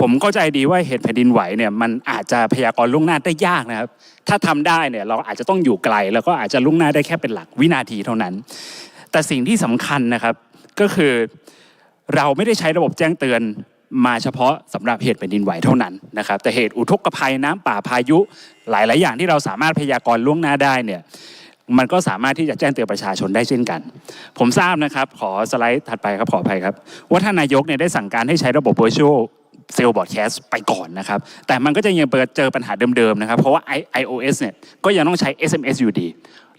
ผมเข้าใจดีว่าเหตุแผ่นดินไหวเนี่ยมันอาจจะพยากรณ์ล่วงหน้าได้ยากนะครับ ถ้าทำได้เนี่ยเราอาจจะต้องอยู่ไกล แล้วก็อาจจะล่วงหน้าได้แค่เป็นหลักวินาทีเท่านั้น แต่สิ่งที่สำคัญนะครับก็คือเราไม่ได้ใช้ระบบแจ้งเตือนมาเฉพาะสำหรับเหตุแผ่นดินไหวเท่านั้นนะครับ แต่เหตุอุทกภัยน้ำป่าพายุหลาย ๆ อย่างที่เราสามารถพยากรณ์ล่วงหน้าได้เนี่ยมันก็สามารถที่จะแจ้งเตือนประชาชนได้เช่นกัน ผมทราบนะครับ ขอสไลด์ถัดไปครับขออภัยครับ ว่าท่านนายกเนี่ยได้สั่งการให้ใช้ระบบ virtual เซลล์บอร์ดแคสไปก่อนนะครับ แต่มันก็จะยังเจอปัญหาเดิมๆนะครับ เพราะว่า iOS เนี่ยก็ยังต้องใช้ SMS อยู่ดี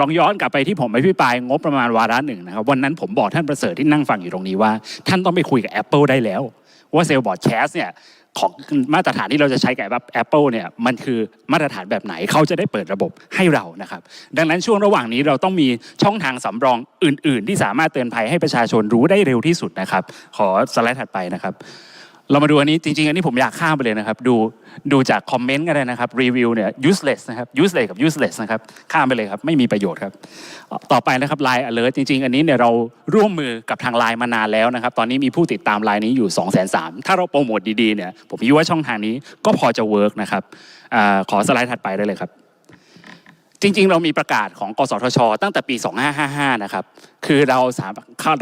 ลองย้อนกลับไปที่ผมอภิปรายงบประมาณวาระหนึ่งนะครับ วันนั้นผมบอกท่านประเสริฐที่นั่งฟังอยู่ตรงนี้ว่า ท่านต้องไปคุยกับ Apple ได้แล้ว ว่าเซลล์บอร์ดแคสเนี่ยของมาตรฐานที่เราจะใช้กับแอปเปิลเนี่ยมันคือมาตรฐานแบบไหนเขาจะได้เปิดระบบให้เรานะครับ ดังนั้นช่วงระหว่างนี้เราต้องมีช่องทางสำรองอื่น ๆ ที่สามารถเตือนภัยให้ประชาชนรู้ได้เร็วที่สุดนะครับ ขอสไลด์ถัดไปนะครับ เรามาดูอันนี้จริงๆ อันนี้ผมอยากข้ามไปเลยนะครับ ดูดูจากคอมเมนต์ก็ได้นะครับรีวิวเนี่ย useless นะครับ useless กับ useless นะครับข้ามไปเลยครับ ไม่มีประโยชน์ครับ ต่อไปนะครับ Line Alert จริง ๆ อันนี้เนี่ยเราร่วมมือกับทาง Line มานานแล้วนะครับ ตอนนี้มีผู้ติดตาม Line นี้อยู่ 2 3 0 0 0ถ้าเราโปรโมทดีๆเนี่ยผมคิดว่าช่องทางนี้ก็พอจะเวิร์กนะครับอขอสไลด์ถัดไปได้เลยครับ จริง ๆ เรามีประกาศของกสทช ตั้งแต่ปี 2555 นะครับ คือเราสาม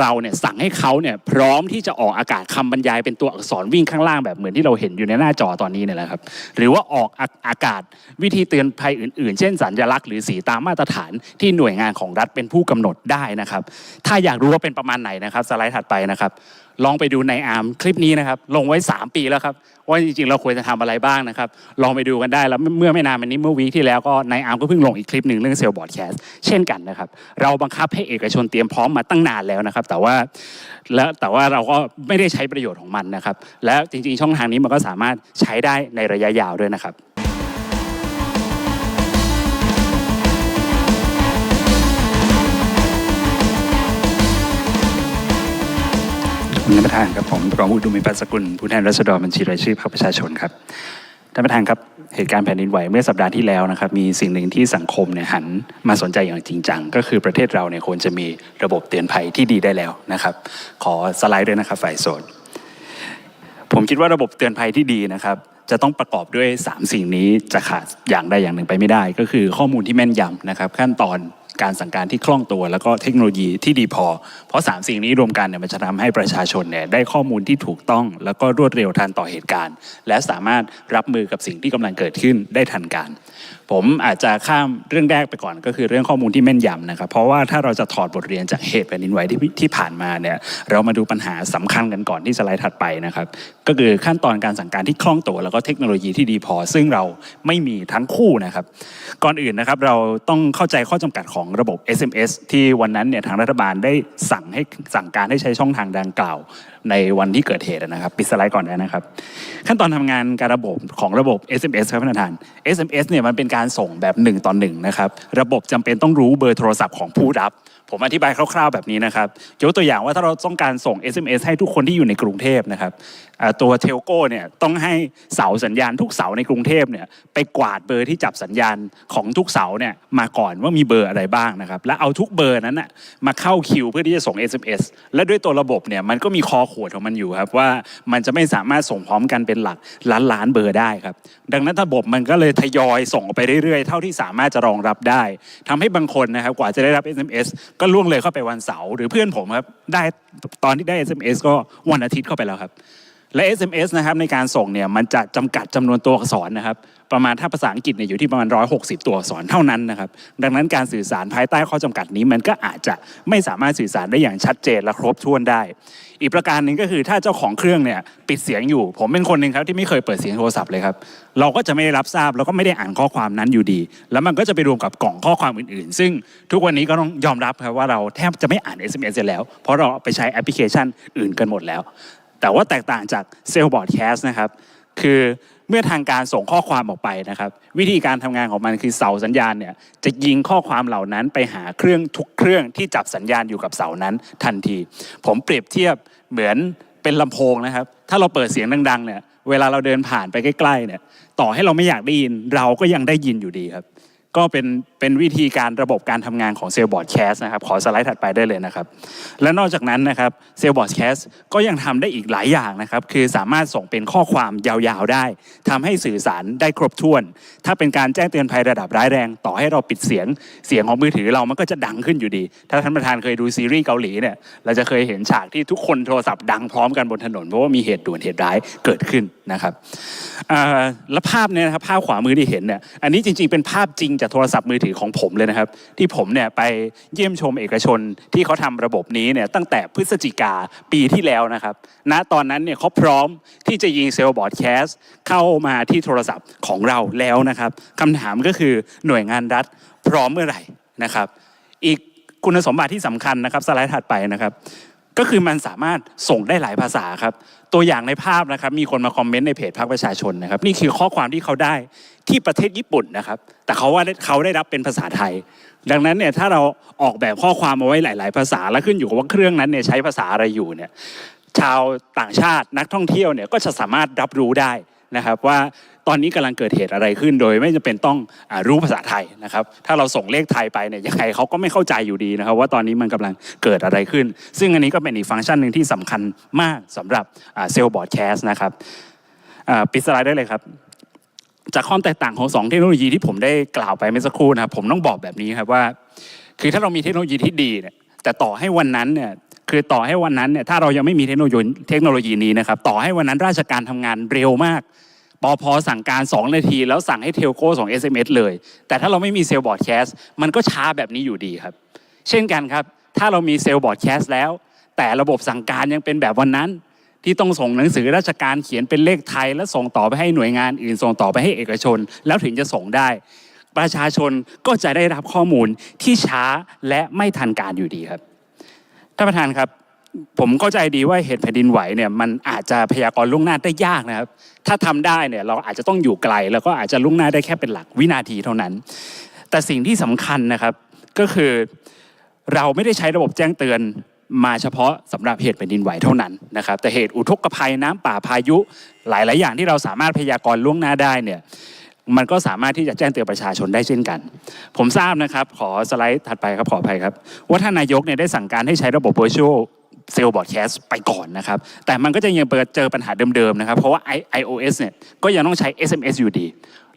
เราเนี่ยสั่งให้เขาเนี่ยพร้อมที่จะออกอากาศคำบรรยายเป็นตัวอักษรวิ่งข้างล่างแบบเหมือนที่เราเห็นอยู่ในหน้าจอตอนนี้เนี่ยแหละครับ หรือว่าออกอากาศวิธีเตือนภัยอื่น ๆ เช่นสัญลักษณ์หรือสีตามมาตรฐานที่หน่วยงานของรัฐเป็นผู้กำหนดได้นะครับ ถ้าอยากรู้ว่าเป็นประมาณไหนนะครับสไลด์ถัดไปนะครับ ลองไปดูในอาร์มคลิปนี้นะครับ ลงไว้ 3 ปีแล้วครับว่าจริงๆเราควรจะทำอะไรบ้างนะครับ ลองไปดูกันได้แล้วเมื่อไม่นานมานี้เมื่อวีคที่แล้วก็ในอาร์มก็เพิ่งลงอีกคลิปหนึ่งเรื่องเซลล์บอร์ดแคสเช่นกันนะครับ เราบังคับให้เอกชนเตรียมพร้อมมาตั้งนานแล้วนะครับ แต่ว่าแล้วแต่ว่าเราก็ไม่ได้ใช้ประโยชน์ของมันนะครับ แล้วจริงๆ ช่องทางนี้มันก็สามารถใช้ได้ในระยะยาวด้วยนะครับคุณท่านประธานครับผมรองอุดมมิปัสกุลผู้แทนรัษฎรบัญชีรายชื่อพรรคประชาชนครับ ท่านประธานครับเหตุการณ์แผ่นดินไหวเมื่อสัปดาห์ที่แล้วนะครับมีสิ่งหนึ่งที่สังคมเนี่ยหันมาสนใจอย่างจริงจัง ก็คือประเทศเราเนี่ยควรจะมีระบบเตือนภัยที่ดีได้แล้วนะครับ ขอสไลด์ด้วยนะครับฝ่ายโสดผมคิดว่าระบบเตือนภัยที่ดีนะครับ จะต้องประกอบด้วย 3 สิ่งนี้จะขาดอย่างใดอย่างหนึ่งไปไม่ได้ ก็คือข้อมูลที่แม่นยำนะครับ ขั้นตอน การสั่งการที่คล่องตัว แล้วก็เทคโนโลยีที่ดีพอ เพราะ 3 สิ่งนี้รวมกันเนี่ยมันจะทำให้ประชาชนเนี่ยได้ข้อมูลที่ถูกต้อง แล้วก็รวดเร็วทันต่อเหตุการณ์ และสามารถรับมือกับสิ่งที่กำลังเกิดขึ้นได้ทันการ ผมอาจจะข้ามเรื่องแรกไปก่อนก็คือเรื่องข้อมูลที่แม่นยำนะครับเพราะว่าถ้าเราจะถอดบทเรียนจากเหตุแผ่นดินไหวที่ที่ผ่านมาเนี่ยเรามาดูปัญหาสำคัญกันก่อนที่สไลด์ถัดไปนะครับก็คือขั้นตอนการสั่งการที่คล่องตัว แล้วก็เทคโนโลยีที่ดีพอ ซึ่งเราไม่มีทั้งคู่นะครับ ก่อนอื่นนะครับเราต้องเข้าใจข้อจำกัดของระบบ SMS ที่วันนั้นเนี่ยทางรัฐบาลได้สั่งให้สั่งการให้ใช้ช่องทางดังกล่าว ในวันที่เกิดเหตุนะครับปิดสไลด์ก่อนได้นะครับ ขั้นตอนทำงานการระบบของระบบ SMS ครับท่านประธาน SMS เนี่ยมันเป็นการส่งแบบหนึ่งต่อหนึ่งนะครับระบบจำเป็นต้องรู้เบอร์โทรศัพท์ของผู้รับ ผมอธิบายคร่าวๆแบบนี้นะครับยกตัวอย่างว่าถ้าเราต้องการส่ง SMS ให้ทุกคนที่อยู่ในกรุงเทพนะครับตัวเทลโก้เนี่ยต้องให้เสาสัญญาณทุกเสาในกรุงเทพเนี่ยไปกวาดเบอร์ที่จับสัญญาณของทุกเสาเนี่ยมาก่อนว่ามีเบอร์อะไรบ้างนะครับแล้วเอาทุกเบอร์นั้นน่ะมาเข้าคิวเพื่อที่จะส่ง SMS และด้วยตัวระบบเนี่ยมันก็มีคอขวดของมันอยู่ครับว่ามันจะไม่สามารถส่งพร้อมกันเป็นหลักล้านล้านๆเบอร์ได้ครับดังนั้นระบบมันก็เลยทยอยส่งไปเรื่อยๆ เท่าที่สามารถจะรองรับได้ทำให้บางคนนะครับกว่าจะได้รับ SMS ก็ล่วงเลยเข้าไปวันเสาร์หรือเพื่อนผมครับได้ตอนที่ได้ SMS ก็วันอาทิตย์เข้าไปแล้วครับ และ SMS นะครับในการส่งเนี่ยมันจะจำกัดจำนวนตัวอักษรนะครับ ประมาณถ้าภาษาอังกฤษเนี่ยอยู่ที่ประมาณ 160 ตัวอักษรเท่านั้นนะครับ ดังนั้นการสื่อสารภายใต้ข้อจำกัดนี้มันก็อาจจะไม่สามารถสื่อสารได้อย่างชัดเจนและครบถ้วนได้ อีกประการหนึ่งก็คือถ้าเจ้าของเครื่องเนี่ยปิดเสียงอยู่ ผมเป็นคนหนึ่งครับที่ไม่เคยเปิดเสียงโทรศัพท์เลยครับเราก็จะไม่ได้รับทราบแล้วก็ไม่ได้อ่านข้อความนั้นอยู่ดี แล้วมันก็จะไปรวมกับกล่องข้อความอื่นๆ ซึ่งทุกวันนี้ก็ต้องยอมรับครับว่าเราแทบจะไม่อ่าน SMS แล้ว เพราะเราไปใช้แอปพลิเคชันอื่นกันหมดแล้ว แต่ว่าแตกต่างจากเซลล์บอร์ดแคสต์นะครับ คือเมื่อทางการส่งข้อความออกไปนะครับ วิธีการทำงานของมันคือเสาสัญญาณเนี่ยจะยิงข้อความเหล่านั้นไปหาเครื่องทุกเครื่องที่จับสัญญาณอยู่กับเสานั้นทันที ผมเปรียบเทียบเหมือนเป็นลำโพงนะครับ ถ้าเราเปิดเสียงดังๆเนี่ยเวลาเราเดินผ่านไปใกล้ๆเนี่ยต่อให้เราไม่อยากได้ยินเราก็ยังได้ยินอยู่ดีครับ ก็เป็น เป็นวิธีการระบบการทำงานของเซลล์บอร์ดแคสนะครับขอสไลด์ถัดไปได้เลยนะครับ และนอกจากนั้นนะครับเซลล์บอร์ดแคสก็ยังทำได้อีกหลายอย่างนะครับ คือสามารถส่งเป็นข้อความยาวๆได้ทำให้สื่อสารได้ครบถ้วน ถ้าเป็นการแจ้งเตือนภัยระดับร้ายแรง ต่อให้เราปิดเสียงเสียงของมือถือเรามันก็จะดังขึ้นอยู่ดี ถ้าท่านประธานเคยดูซีรีส์เกาหลีเนี่ยเราจะเคยเห็นฉากที่ทุกคนโทรศัพท์ดังพร้อมกันบนถนนเพราะว่ามีเหตุด่วนเหตุร้ายเกิดขึ้นนะครับและภาพเนี่ยนะครับภาพขวามือที่เห็นเนี่ยอันนี้จริงๆเป็นภาพจริงจากโทรศัพท์มือถือของผมเลยนะครับ ที่ผมเนี่ยไปเยี่ยมชมเอกชนที่เขาทำระบบนี้เนี่ยตั้งแต่พฤศจิกาปีที่แล้วนะครับณตอนนั้นเนี่ยเขาพร้อมที่จะยิงเซลล์บอร์ดแคสเข้ามาที่โทรศัพท์ของเราแล้วนะครับคำถามก็คือหน่วยงานรัฐพร้อมเมื่อไหร่นะครับ อีกคุณสมบัติที่สำคัญนะครับสไลด์ถัดไปนะครับ ก็คือมันสามารถส่งได้หลายภาษาครับ ตัวอย่างในภาพนะครับ มีคนมาคอมเมนต์ในเพจพรรคประชาชนนะครับ นี่คือข้อความที่เขาได้ที่ประเทศญี่ปุ่นนะครับ แต่เขาว่าเขาได้รับเป็นภาษาไทย ดังนั้นเนี่ยถ้าเราออกแบบข้อความมาไว้หลาย ๆ ภาษาแล้วขึ้นอยู่กับว่าเครื่องนั้นเนี่ยใช้ภาษาอะไรอยู่เนี่ยชาวต่างชาตินักท่องเที่ยวเนี่ยก็จะสามารถรับรู้ได้นะครับว่า ตอนนี้กำลังเกิดเหตุอะไรขึ้นโดยไม่จำเป็นต้องอรู้ภาษาไทยนะครับ ถ้าเราส่งเลขไทยไปเนี่ยยังไงเขาก็ไม่เข้าใจอยู่ดีนะครับ ว่าตอนนี้มันกำลังเกิดอะไรขึ้น ซึ่งอันนี้ก็เป็นอีกฟังก์ชันหนึ่งที่สำคัญมากสำหรับเซลล์บอร์ดแคสนะครับปิดสไลด์ได้เลยครับจากความแตกต่างของสองเทคโนโลยีที่ผมได้กล่าวไปเมื่อสักครู่นะครับผมต้องบอกแบบนี้ครับว่า คือถ้าเรามีเทคโนโลยีที่ดีเนี่ยแต่ต่อให้วันนั้นเนี่ยคือต่อให้วันนั้นเนี่ยถ้าเรายังไม่มีเทคโนโลยีเทคโนโลยีนี้นะครับต่อให้วันนั้นราชการทำงานเร็วมาก ปอพอสั่งการ 2 นาที แล้วสั่งให้เทลโก้ส่ง SMS เลย แต่ถ้าเราไม่มีเซลล์บอร์ดแคสมันก็ช้าแบบนี้อยู่ดีครับ เช่นกันครับ ถ้าเรามีเซลล์บอร์ดแคสแล้ว แต่ระบบสั่งการยังเป็นแบบวันนั้น ที่ต้องส่งหนังสือราชการเขียนเป็นเลขไทย แล้วส่งต่อไปให้หน่วยงานอื่นส่งต่อไปให้เอกชน แล้วถึงจะส่งได้ ประชาชนก็จะได้รับข้อมูลที่ช้าและไม่ทันการอยู่ดีครับท่านประธานครับ ผมเข้าใจดีว่าเหตุแผ่นดินไหวเนี่ยมันอาจจะพยากรณ์ล่วงหน้าได้ยากนะครับ ถ้าทำได้เนี่ยเราอาจจะต้องอยู่ไกล แล้วก็อาจจะล่วงหน้าได้แค่เป็นหลักวินาทีเท่านั้น แต่สิ่งที่สำคัญนะครับก็คือเราไม่ได้ใช้ระบบแจ้งเตือนมาเฉพาะสำหรับเหตุแผ่นดินไหวเท่านั้นนะครับ แต่เหตุอุทกภัยน้ำป่าพายุหลาย ๆ อย่างที่เราสามารถพยากรณ์ล่วงหน้าได้เนี่ยมันก็สามารถที่จะแจ้งเตือนประชาชนได้เช่นกัน ผมทราบนะครับ ขอสไลด์ถัดไปครับขออภัยครับ ว่าท่านนายกเนี่ยได้สั่งการให้ใช้ระบบ virtual cell broadcast ไปก่อนนะครับ แต่มันก็จะยังเจอปัญหาเดิมๆนะครับ เพราะว่า I- iOS เนี่ยก็ยังต้องใช้ SMS อยู่ดี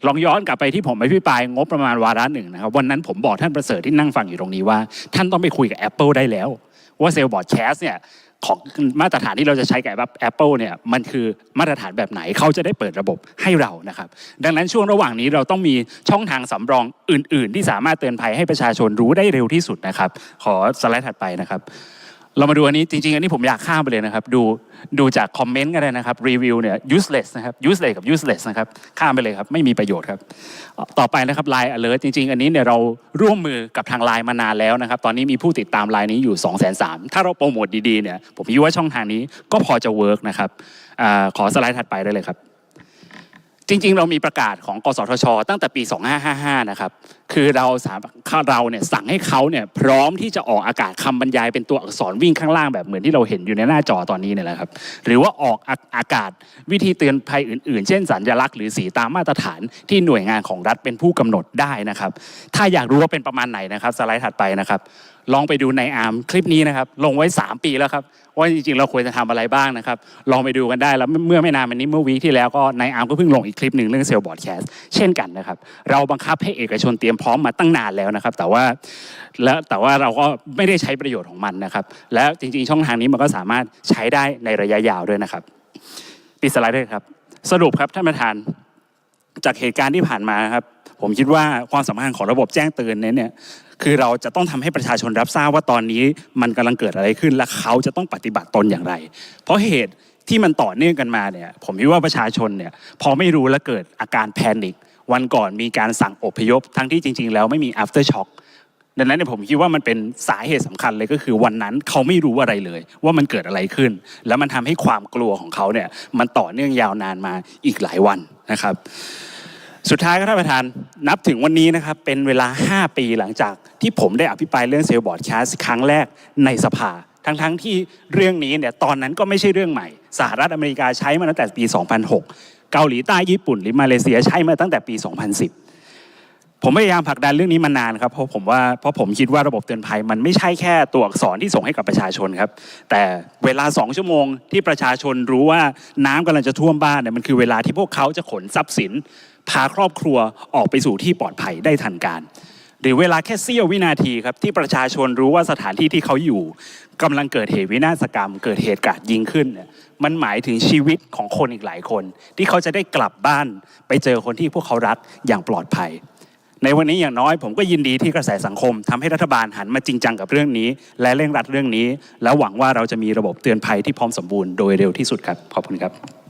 ลองย้อนกลับไปที่ผมอภิปรายงบประมาณวาระหนึ่งนะครับ วันนั้นผมบอกท่านประเสริฐที่นั่งฟังอยู่ตรงนี้ว่า ท่านต้องไปคุยกับ Apple ได้แล้ว ว่าเซลล์บอร์ดแคสเนี่ยของมาตรฐานที่เราจะใช้กับแอปเปิลเนี่ยมันคือมาตรฐานแบบไหนเขาจะได้เปิดระบบให้เรานะครับ ดังนั้นช่วงระหว่างนี้เราต้องมีช่องทางสำรองอื่น ๆ ที่สามารถเตือนภัยให้ประชาชนรู้ได้เร็วที่สุดนะครับ ขอสไลด์ถัดไปนะครับ เรามาดูอันนี้จริง ๆ อันนี้ผมอยากข้ามไปเลยนะครับ ดูดูจากคอมเมนต์ก็ได้นะครับรีวิวเนี่ย useless นะครับ useless กับ useless นะครับ ข้ามไปเลยครับ ไม่มีประโยชน์ครับ ต่อไปนะครับ Line Alert จริง ๆ อันนี้เนี่ยเราร่วมมือกับทาง Line มานานแล้วนะครับ ตอนนี้มีผู้ติดตาม Line นี้อยู่ 2 3 0 0 0ถ้าเราโปรโมทดี ๆ เนี่ย ผมคิดว่าช่องทางนี้ก็พอจะเวิร์กนะครับอขอสไลด์ถัดไปได้เลยครับ จริง ๆ เรามีประกาศของกสทช ตั้งแต่ปี 2555 นะครับ คือเราสามเราเนี่ยสั่งให้เขาเนี่ยพร้อมที่จะออกอากาศคำบรรยายเป็นตัวอักษรวิ่งข้างล่างแบบเหมือนที่เราเห็นอยู่ในหน้าจอตอนนี้เนี่ยแหละครับ หรือว่าออกอาอากาศวิธีเตือนภัยอื่น ๆ เช่นสัญลักษณ์หรือสีตามมาตรฐานที่หน่วยงานของรัฐเป็นผู้กำหนดได้นะครับ ถ้าอยากรู้ว่าเป็นประมาณไหนนะครับสไลด์ถัดไปนะครับ ลองไปดูในอาร์มคลิปนี้นะครับ ลงไว้ 3 ปีแล้วครับ ว่าจริงๆ เราควรจะทำอะไรบ้างนะครับ ลองไปดูกันได้แล้วเมื่อไม่นานมานี้เมื่อวีคที่แล้วก็ในอาร์มก็เพิ่งลงอีกคลิปหนึ่งเรื่องเซลล์บอร์ดแคสเช่นกันนะครับ เราบังคับให้เอกชนเตรียมพร้อมมาตั้งนานแล้วนะครับ แต่ว่าแล้วแต่ว่าเราก็ไม่ได้ใช้ประโยชน์ของมันนะครับ แล้วจริงๆ ช่องทางนี้มันก็สามารถใช้ได้ในระยะยาวด้วยนะครับปิดสไลด์ด้วยครับ สรุปครับท่านประธานจากเหตุการณ์ที่ผ่านมาครับ ผมคิดว่าความสำคัญของระบบแจ้งเตือนเนี่ยเนี่ยคือเราจะต้องทำให้ประชาชนรับทราบว่าตอนนี้มันกำลังเกิดอะไรขึ้น และเขาจะต้องปฏิบัติตนอย่างไร เพราะเหตุที่มันต่อเนื่องกันมาเนี่ยผมคิดว่าประชาชนเนี่ยพอไม่รู้และเกิดอาการแพนิควันก่อนมีการสั่งอพยพ ทั้งที่จริง ๆ แล้วไม่มี after shock ดังนั้นเนี่ยผมคิดว่ามันเป็นสาเหตุสำคัญเลยก็คือวันนั้นเขาไม่รู้อะไรเลย ว่ามันเกิดอะไรขึ้น แล้วมันทำให้ความกลัวของเขาเนี่ยมันต่อเนื่องยาวนานมาอีกหลายวันนะครับ สุดท้ายก็ท่านประธานนับถึงวันนี้นะครับเป็นเวลา 5 ปีหลังจากที่ผมได้อภิปรายเรื่องเซลล์บอร์ดแคสครั้งแรกในสภา ทั้งๆที่เรื่องนี้เนี่ยตอนนั้นก็ไม่ใช่เรื่องใหม่ สหรัฐอเมริกาใช้มาตั้งแต่ปี 2006 เกาหลีใต้ญี่ปุ่นหรือมาเลเซียใช้มาตั้งแต่ปี 2010 ผมพยายามผลักดันเรื่องนี้มานานครับเพราะผมว่าเพราะผมคิดว่าระบบเตือนภัยมันไม่ใช่แค่ตัวอักษรที่ส่งให้กับประชาชนครับแต่เวลาสองชั่วโมงที่ประชาชนรู้ว่าน้ำกำลังจะท่วมบ้านเนี่ยมันคือเวลาที่พวกเขาจะขนทรัพย์สิน พาครอบครัวออกไปสู่ที่ปลอดภัยได้ทันการ หรือเวลาแค่เสี้ยววินาทีครับที่ประชาชนรู้ว่าสถานที่ที่เขาอยู่กำลังเกิดเหตุวินาศกรรม เกิดเหตุการณ์ยิงขึ้นเนี่ยมันหมายถึงชีวิตของคนอีกหลายคน ที่เขาจะได้กลับบ้าน ไปเจอคนที่พวกเขารักอย่างปลอดภัย ในวันนี้อย่างน้อยผมก็ยินดีที่กระแสสังคมทำให้รัฐบาลหันมาจริงจังกับเรื่องนี้ และเร่งรัดเรื่องนี้ แล้วหวังว่าเราจะมีระบบเตือนภัยที่พร้อมสมบูรณ์โดยเร็วที่สุดครับขอบคุณครับ